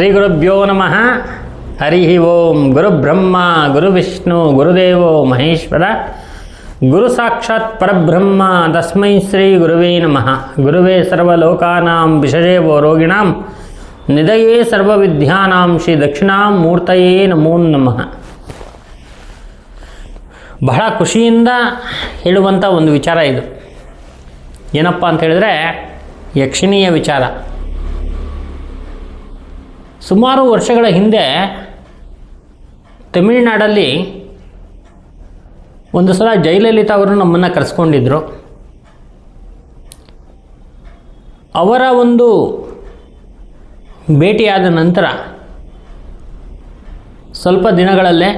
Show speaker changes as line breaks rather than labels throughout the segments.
ಶ್ರೀ ಗುರುಭ್ಯೋ ನಮಃ. ಹರಿ ಓಂ. ಗುರುಬ್ರಹ್ಮ, ಗುರುವಿಷ್ಣು, ಗುರುದೇವೋ ಮಹೇಶ್ವರ. ಗುರು ಸಾಕ್ಷಾತ್ ಪರಬ್ರಹ್ಮ. ತಸ್ಮೈ ಶ್ರೀ ಗುರುವೇ ನಮಃ. ಗುರುವೇ ಸರ್ವಲೋಕಾನಾಂ ವಿಷಜೇವೋ ರೋಗಿಣಾಂ. ನಿಧಯೇ ಸರ್ವವಿದ್ಯಾನಾಂ ಶ್ರೀ ದಕ್ಷಿಣಾಂ ಮೂರ್ತಯೇ ನಮೋ ನಮಃ. ಬಹಳ ಖುಷಿಯಿಂದ ಹೇಳುವಂಥ ಒಂದು ವಿಚಾರ ಇದು. ಏನಪ್ಪ ಅಂತ ಹೇಳಿದ್ರೆ, ಯಕ್ಷಿಣಿಯ ವಿಚಾರ. ಸುಮಾರು ವರ್ಷಗಳ ಹಿಂದೆ ತಮಿಳುನಾಡಲ್ಲಿ ಒಂದು ಸಲ ಜಯಲಲಿತಾ ಅವರು ನಮ್ಮನ್ನು ಕರೆಸ್ಕೊಂಡಿದ್ದರು ಅವರ ಒಂದು ಭೇಟಿಯಾದ ನಂತರ ಸ್ವಲ್ಪ ದಿನಗಳಲ್ಲೇ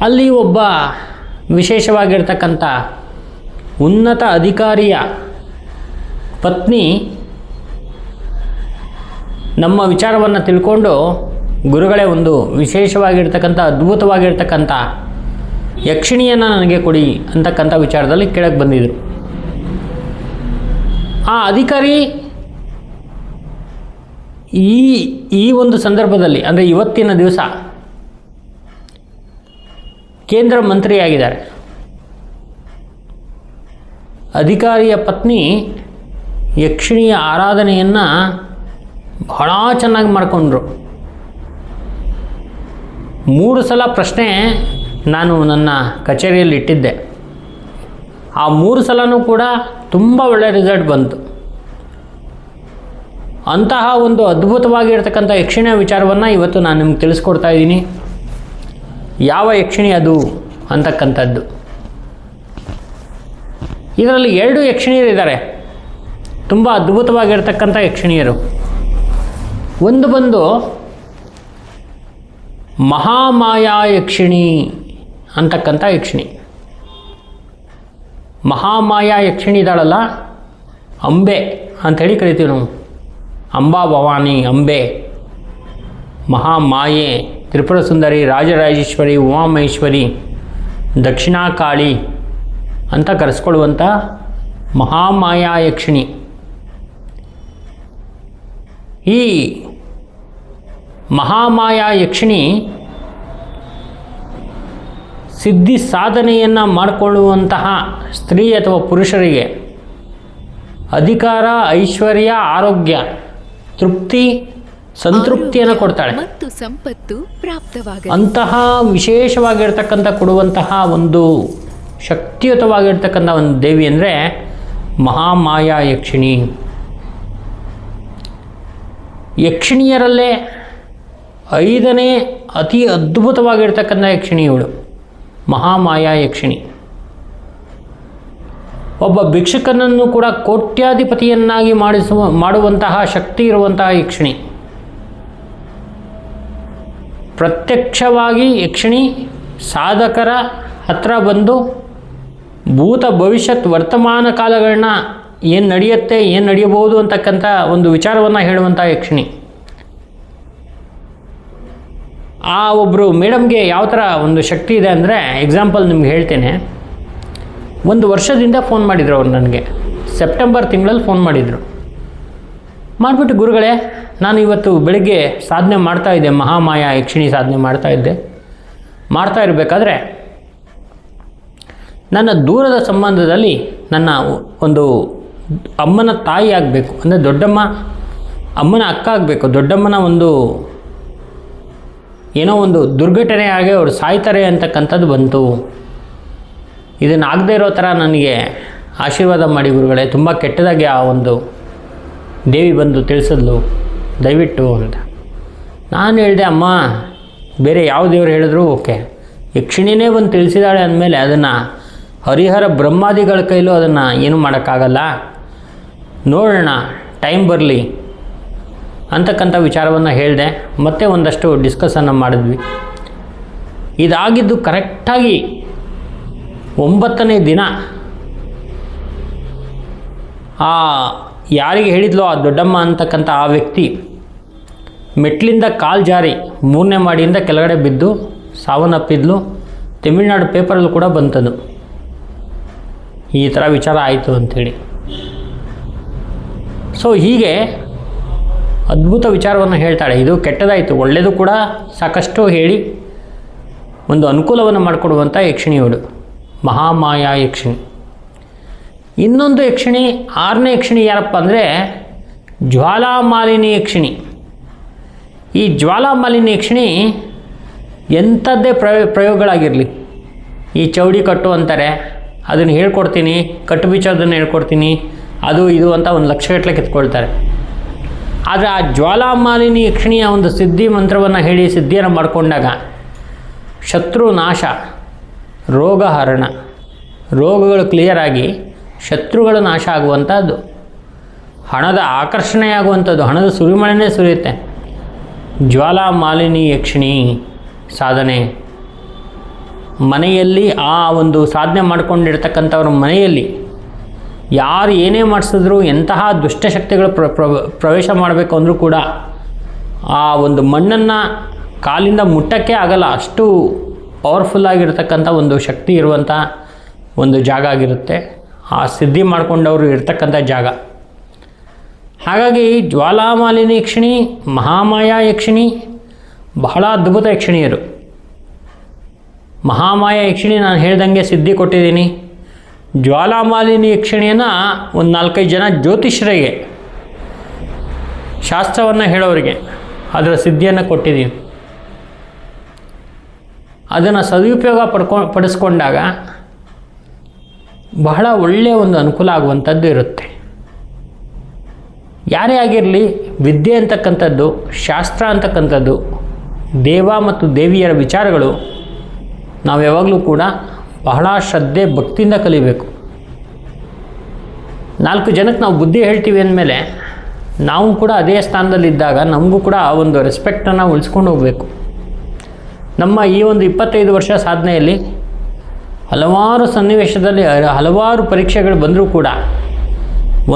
ಅಲ್ಲಿ ಒಬ್ಬ ವಿಶೇಷವಾಗಿರ್ತಕ್ಕಂಥ ಉನ್ನತ ಅಧಿಕಾರಿಯ ಪತ್ನಿ ನಮ್ಮ ವಿಚಾರವನ್ನು ತಿಳ್ಕೊಂಡು ಗುರುಗಳೇ ಒಂದು ವಿಶೇಷವಾಗಿರ್ತಕ್ಕಂಥ, ಅದ್ಭುತವಾಗಿರ್ತಕ್ಕಂಥ ಯಕ್ಷಿಣಿಯನ್ನು ನನಗೆ ಕೊಡಿ ಅಂತಕ್ಕಂಥ ವಿಚಾರದಲ್ಲಿ ಕೆಳಗೆ ಬಂದಿದ್ದರು ಆ ಅಧಿಕಾರಿ ಈ ಈ ಒಂದು ಸಂದರ್ಭದಲ್ಲಿ, ಅಂದರೆ ಇವತ್ತಿನ ದಿವಸ ಕೇಂದ್ರ ಮಂತ್ರಿಯಾಗಿದ್ದಾರೆ. ಅಧಿಕಾರಿಯ ಪತ್ನಿ ಯಕ್ಷಿಣಿಯ ಆರಾಧನೆಯನ್ನು ಬಹಳ ಚೆನ್ನಾಗಿ ಮಾಡಿಕೊಂಡ್ರು. ಮೂರು ಸಲ ಪ್ರಶ್ನೆ ನಾನು ನನ್ನ ಕಚೇರಿಯಲ್ಲಿ ಇಟ್ಟಿದ್ದೆ. ಆ ಮೂರು ಸಲನೂ ಕೂಡ ತುಂಬ ಒಳ್ಳೆಯ ರಿಸಲ್ಟ್ ಬಂತು. ಅಂತಹ ಒಂದು ಅದ್ಭುತವಾಗಿರ್ತಕ್ಕಂಥ ಯಕ್ಷಿಣಿಯ ವಿಚಾರವನ್ನು ಇವತ್ತು ನಾನು ನಿಮ್ಗೆ ತಿಳಿಸ್ಕೊಡ್ತಾ ಇದ್ದೀನಿ. ಯಾವ ಯಕ್ಷಿಣಿ ಅದು ಅಂತಕ್ಕಂಥದ್ದು. ಇದರಲ್ಲಿ ಎರಡು ಯಕ್ಷಿಣಿಯರಿದ್ದಾರೆ. ತುಂಬ ಅದ್ಭುತವಾಗಿರ್ತಕ್ಕಂಥ ಯಕ್ಷಿಣಿಯರು. ಒಂದು ಬಂದು ಮಹಾಮಾಯಾ ಯಕ್ಷಿಣಿ ಅಂತಕ್ಕಂಥ ಯಕ್ಷಿಣಿ ಮಹಾಮಾಯಾ ಯಕ್ಷಿಣಿ ಇದ್ದಾಳಲ್ಲ? ಅಂಬೆ ಅಂಥೇಳಿ ಕರಿತೀವಿ ನಾವು. ಅಂಬಾ ಭವಾನಿ, ಅಂಬೆ. ಮಹಾಮಾಯೆ, ತ್ರಿಪುರ ಸುಂದರಿ, ರಾಜರಾಜೇಶ್ವರಿ, ಉಮಾಮಹೇಶ್ವರಿ, ದಕ್ಷಿಣಾಕಾಳಿ ಅಂತ ಕರೆಸ್ಕೊಳ್ಳುವಂಥ ಮಹಾಮಾಯಾ ಯಕ್ಷಿಣಿ ಈ ಮಹಾಮಾಯಾ ಯಕ್ಷಿಣಿ ಸಿದ್ಧಿ ಸಾಧನೆಯನ್ನು ಮಾಡಿಕೊಳ್ಳುವಂತಹ ಸ್ತ್ರೀ ಅಥವಾ ಪುರುಷರಿಗೆ ಅಧಿಕಾರ ಐಶ್ವರ್ಯ ಆರೋಗ್ಯ ತೃಪ್ತಿ ಸಂತೃಪ್ತಿಯನ್ನು ಕೊಡ್ತಾಳೆ.
ಮತ್ತು ಸಂಪತ್ತು ಪ್ರಾಪ್ತವಾಗ
ಅಂತಹ ವಿಶೇಷವಾಗಿರ್ತಕ್ಕಂಥ ಕೊಡುವಂತಹ ಒಂದು ಶಕ್ತಿಯುತವಾಗಿರ್ತಕ್ಕಂಥ ಒಂದು ದೇವಿ ಅಂದರೆ ಮಹಾಮಾಯಾ ಯಕ್ಷಿಣಿ. ಯಕ್ಷಿಣಿಯರಲ್ಲೇ ಐದನೇ ಅತಿ ಅದ್ಭುತವಾಗಿರ್ತಕ್ಕಂಥ ಯಕ್ಷಿಣಿ ಇವಳು. ಮಹಾಮಾಯಾ ಯಕ್ಷಿಣಿ. ಒಬ್ಬ ಭಿಕ್ಷುಕನನ್ನು ಕೂಡ ಕೋಟ್ಯಾಧಿಪತಿಯನ್ನಾಗಿ ಮಾಡಿಸುವ, ಮಾಡುವಂತಹ ಶಕ್ತಿ ಇರುವಂತಹ ಯಕ್ಷಿಣಿ. ಪ್ರತ್ಯಕ್ಷವಾಗಿ ಯಕ್ಷಿಣಿ ಸಾಧಕರ ಹತ್ರ ಬಂದು ಭೂತ ಭವಿಷ್ಯತ್ ವರ್ತಮಾನ ಕಾಲಗಳನ್ನ ಏನು ನಡೆಯುತ್ತೆ, ಏನು ನಡೆಯಬಹುದು ಅಂತಕ್ಕಂಥ ಒಂದು ವಿಚಾರವನ್ನು ಹೇಳುವಂಥ ಯಕ್ಷಿಣಿ. ಆ ಒಬ್ಬರು ಮೇಡಮ್ಗೆ ಯಾವ ಥರ ಒಂದು ಶಕ್ತಿ ಇದೆ ಅಂದರೆ ಎಕ್ಸಾಂಪಲ್ ನಿಮ್ಗೆ ಹೇಳ್ತೇನೆ. ಒಂದು ವರ್ಷದಿಂದ ಫೋನ್ ಮಾಡಿದರು ಅವ್ರು ನನಗೆ. ಸೆಪ್ಟೆಂಬರ್ ತಿಂಗಳಲ್ಲಿ ಫೋನ್ ಮಾಡಿದರು. ಮಾಡಿಬಿಟ್ಟು ಗುರುಗಳೇ, ನಾನು ಇವತ್ತು ಬೆಳಿಗ್ಗೆ ಸಾಧನೆ ಮಾಡ್ತಾ ಇದ್ದೆ, ಮಹಾಮಾಯ ಯಕ್ಷಿಣಿ ಸಾಧನೆ ಮಾಡ್ತಾ ಇದ್ದೆ. ಮಾಡ್ತಾ ಇರಬೇಕಾದ್ರೆ ನನ್ನ ದೂರದ ಸಂಬಂಧದಲ್ಲಿ ನನ್ನ ಒಂದು ಅಮ್ಮನ ತಾಯಿ ಆಗಬೇಕು. ಅಂದರೆ ದೊಡ್ಡಮ್ಮ, ಅಮ್ಮನ ಅಕ್ಕ ಆಗಬೇಕು. ದೊಡ್ಡಮ್ಮನ ಒಂದು ಏನೋ ಒಂದು ದುರ್ಘಟನೆಯಾಗಿ ಅವ್ರು ಸಾಯ್ತಾರೆ ಅಂತಕ್ಕಂಥದ್ದು ಬಂತು. ಇದನ್ನು ಆಗದೇ ಇರೋ ಥರ ನನಗೆ ಆಶೀರ್ವಾದ ಮಾಡಿ ಗುರುಗಳೇ, ತುಂಬ ಕೆಟ್ಟದಾಗಿ ಆ ಒಂದು ದೇವಿ ಬಂದು ತಿಳಿಸಿದ್ಲು. ದಯವಿಟ್ಟು ಅಂತ. ನಾನು ಹೇಳಿದೆ, ಅಮ್ಮ, ಬೇರೆ ಯಾವ ದೇವರು ಹೇಳಿದ್ರು ಓಕೆ. ಯಕ್ಷಿಣಿನೇ ಬಂದು ತಿಳಿಸಿದಾಳೆ ಅಂದಮೇಲೆ ಅದನ್ನು ಹರಿಹರ ಬ್ರಹ್ಮಾದಿಗಳ ಕೈಲೂ ಅದನ್ನು ಏನು ಮಾಡೋಕ್ಕಾಗಲ್ಲ. ನೋಡೋಣ, ಟೈಮ್ ಬರಲಿ. ಅಂತಕ್ಕಂಥ ವಿಚಾರವನ್ನು ಹೇಳಿದೆ, ಮತ್ತೆ ಒಂದಷ್ಟು ಡಿಸ್ಕಸನ್ನು ಮಾಡಿದ್ವಿ. ಇದಾಗಿದ್ದು ಕರೆಕ್ಟಾಗಿ ಒಂಬತ್ತನೇ ದಿನ ಆ ಯಾರಿಗೆ ಹೇಳಿದ್ಲೋ ಆ ದೊಡ್ಡಮ್ಮ ಅಂತಕ್ಕಂಥ ಆ ವ್ಯಕ್ತಿ ಮೆಟ್ಲಿಂದ ಕಾಲು ಜಾರಿ ಮೂರನೇ ಮಾಡಿಯಿಂದ ಕೆಳಗಡೆ ಬಿದ್ದು ಸಾವನ್ನಪ್ಪಿದ್ಲು. ತಮಿಳ್ನಾಡು ಪೇಪರಲ್ಲಿ ಕೂಡ ಬಂತದು. ಈ ಥರ ವಿಚಾರ ಆಯಿತು ಅಂಥೇಳಿ ಸೊ ಹೀಗೆ ಅದ್ಭುತ ವಿಚಾರವನ್ನು ಹೇಳ್ತಾಳೆ, ಇದು ಕೆಟ್ಟದಾಯಿತು ಒಳ್ಳೆಯದು ಕೂಡ ಸಾಕಷ್ಟು ಹೇಳಿ ಒಂದು ಅನುಕೂಲವನ್ನು ಮಾಡಿಕೊಡುವಂಥ ಯಕ್ಷಿಣಿಯವಳು ಮಹಾಮಾಯಾ ಯಕ್ಷಿಣಿ. ಇನ್ನೊಂದು ಯಕ್ಷಿಣಿ, ಆರನೇ ಯಕ್ಷಿಣಿ ಯಾರಪ್ಪ ಅಂದರೆ ಜ್ವಾಲಾಮಾಲಿನಿ ಯಕ್ಷಿಣಿ. ಈ ಜ್ವಾಲಾಮಾಲಿನಿ ಯಕ್ಷಿಣಿ ಎಂಥದ್ದೇ ಪ್ರಯೋ, ಪ್ರಯೋಗಗಳಾಗಿರಲಿ, ಈ ಚೌಡಿ ಕಟ್ಟು ಅಂತಾರೆ, ಅದನ್ನು ಹೇಳ್ಕೊಡ್ತೀನಿ, ಕಟ್ಟು ಬೀಚೋದನ್ನು ಹೇಳ್ಕೊಡ್ತೀನಿ, ಅದು ಇದು ಅಂತ ಒಂದು ಲಕ್ಷಗಟ್ಟಲೆ ಕಿತ್ಕೊಳ್ತಾರೆ. ಆದರೆ ಆ ಜ್ವಾಲಾಮಾಲಿನಿ ಯಕ್ಷಿಣಿಯ ಒಂದು ಸಿದ್ಧಿ ಮಂತ್ರವನ್ನು ಹೇಳಿ ಸಿದ್ಧಿಯನ್ನು ಮಾಡಿಕೊಂಡಾಗ ಶತ್ರು ನಾಶ, ರೋಗ ಹರಣ, ರೋಗಗಳು ಕ್ಲಿಯರ್ ಆಗಿ ಶತ್ರುಗಳು ನಾಶ ಆಗುವಂಥದ್ದು ಹಣದ ಆಕರ್ಷಣೆಯಾಗುವಂಥದ್ದು ಹಣದ ಸುರಿಮಳೆನೇ ಸುರಿಯುತ್ತೆ. ಜ್ವಾಲಾಮಾಲಿನಿ ಯಕ್ಷಿಣಿ ಸಾಧನೆ. ಮನೆಯಲ್ಲಿ ಆ ಒಂದು ಸಾಧನೆ ಮಾಡಿಕೊಂಡಿರ್ತಕ್ಕಂಥವ್ರ ಮನೆಯಲ್ಲಿ ಯಾರು ಏನೇ ಮಾಡಿಸಿದ್ರು ಎಂತಹ ದುಷ್ಟಶಕ್ತಿಗಳು ಪ್ರ ಪ್ರ- ಪ್ರವೇಶ ಮಾಡಬೇಕು ಅಂದರೂ ಕೂಡ ಆ ಒಂದು ಮಣ್ಣನ್ನು ಕಾಲಿಂದ ಮುಟ್ಟಕ್ಕೆ ಆಗಲ್ಲ. ಅಷ್ಟು ಪವರ್ಫುಲ್ ಆಗಿರ್ತಕ್ಕಂಥ ಒಂದು ಶಕ್ತಿ ಇರುವಂಥ ಒಂದು ಜಾಗ ಆಗಿರುತ್ತೆ. ಆ ಸಿದ್ಧಿ ಮಾಡಿಕೊಂಡವರು ಇರ್ತಕ್ಕಂಥ ಜಾಗ. ಹಾಗಾಗಿ ಜ್ವಾಲಾಮಾಲಿನಿ ಯಕ್ಷಿಣಿ, ಮಹಾಮಾಯಾ ಯಕ್ಷಿಣಿ, ಬಹಳ ಅದ್ಭುತ ಯಕ್ಷಿಣಿಯರು. ಮಹಾಮಾಯಾ ಯಕ್ಷಿಣಿ ನಾನು ಹೇಳ್ದಂಗೆ ಸಿದ್ಧಿ ಕೊಟ್ಟಿದ್ದೀನಿ. ಜ್ವಾಲಾಮಾಲಿನಿ ಯಕ್ಷಿಣಿಯನ್ನು ಒಂದು ನಾಲ್ಕೈದು ಜನ ಜ್ಯೋತಿಷ್ಯರಿಗೆ, ಶಾಸ್ತ್ರವನ್ನು ಹೇಳೋರಿಗೆ ಅದರ ಸಿದ್ಧಿಯನ್ನು ಕೊಟ್ಟಿದ್ದೀನಿ ಅದನ್ನು ಸದುಪಯೋಗ ಪಡ್ಕೊ, ಪಡಿಸ್ಕೊಂಡಾಗ ಬಹಳ ಒಳ್ಳೆಯ ಒಂದು ಅನುಕೂಲ ಆಗುವಂಥದ್ದು ಇರುತ್ತೆ. ಯಾರೇ ಆಗಿರಲಿ, ವಿದ್ಯೆ ಅಂತಕ್ಕಂಥದ್ದು, ಶಾಸ್ತ್ರ ಅಂತಕ್ಕಂಥದ್ದು, ದೇವ ಮತ್ತು ದೇವಿಯರ ವಿಚಾರಗಳು ನಾವು ಯಾವಾಗಲೂ ಕೂಡ ಬಹಳ ಶ್ರದ್ಧೆ, ಭಕ್ತಿಯಿಂದ ಕಲಿಬೇಕು. ನಾಲ್ಕು ಜನಕ್ಕೆ ನಾವು ಬುದ್ಧಿ ಹೇಳ್ತೀವಿ ಅಂದಮೇಲೆ ನಾವು ಕೂಡ ಅದೇ ಸ್ಥಾನದಲ್ಲಿದ್ದಾಗ ನಮಗೂ ಕೂಡ ಆ ಒಂದು ರೆಸ್ಪೆಕ್ಟನ್ನು ಉಳಿಸ್ಕೊಂಡು ಹೋಗಬೇಕು. ನಮ್ಮ ಈ ಒಂದು ಇಪ್ಪತ್ತೈದು ವರ್ಷ ಸಾಧನೆಯಲ್ಲಿ ಹಲವಾರು ಸನ್ನಿವೇಶದಲ್ಲಿ, ಹಲವಾರು ಪರೀಕ್ಷೆಗಳು ಬಂದರೂ ಕೂಡ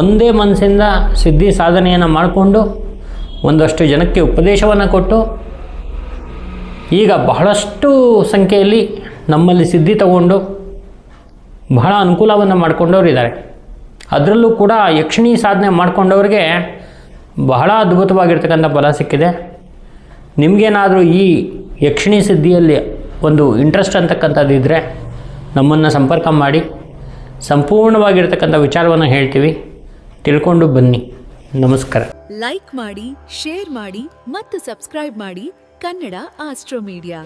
ಒಂದೇ ಮನಸ್ಸಿಂದ ಸಿದ್ಧಿ ಸಾಧನೆಯನ್ನು ಮಾಡಿಕೊಂಡು ಒಂದಷ್ಟು ಜನಕ್ಕೆ ಉಪದೇಶವನ್ನು ಕೊಟ್ಟು ಈಗ ಬಹಳಷ್ಟು ಸಂಖ್ಯೆಯಲ್ಲಿ ನಮ್ಮಲ್ಲಿ ಸಿದ್ಧಿ ತಗೊಂಡು ಬಹಳ ಅನುಕೂಲವನ್ನು ಮಾಡ್ಕೊಂಡವ್ರು ಇದ್ದಾರೆ ಅದರಲ್ಲೂ ಕೂಡ ಯಕ್ಷಿಣಿ ಸಾಧನೆ ಮಾಡ್ಕೊಂಡವ್ರಿಗೆ ಬಹಳ ಅದ್ಭುತವಾಗಿರ್ತಕ್ಕಂಥ ಫಲ ಸಿಕ್ಕಿದೆ. ನಿಮಗೇನಾದರೂ ಈ ಯಕ್ಷಿಣಿ ಸಿದ್ಧಿಯಲ್ಲಿ ಒಂದು ಇಂಟ್ರೆಸ್ಟ್ ಅಂತಕ್ಕಂಥದ್ದು ಇದ್ದರೆ ನಮ್ಮನ್ನು ಸಂಪರ್ಕ ಮಾಡಿ. ಸಂಪೂರ್ಣವಾಗಿರ್ತಕ್ಕಂಥ ವಿಚಾರವನ್ನು ಹೇಳ್ತೀವಿ. ತಿಳ್ಕೊಂಡು ಬನ್ನಿ. ನಮಸ್ಕಾರ.
ಲೈಕ್ ಮಾಡಿ ಶೇರ್ ಮಾಡಿ, ಮತ್ತು ಸಬ್ಸ್ಕ್ರೈಬ್ ಮಾಡಿ ಕನ್ನಡ ಆಸ್ಟ್ರೋ ಮೀಡಿಯಾ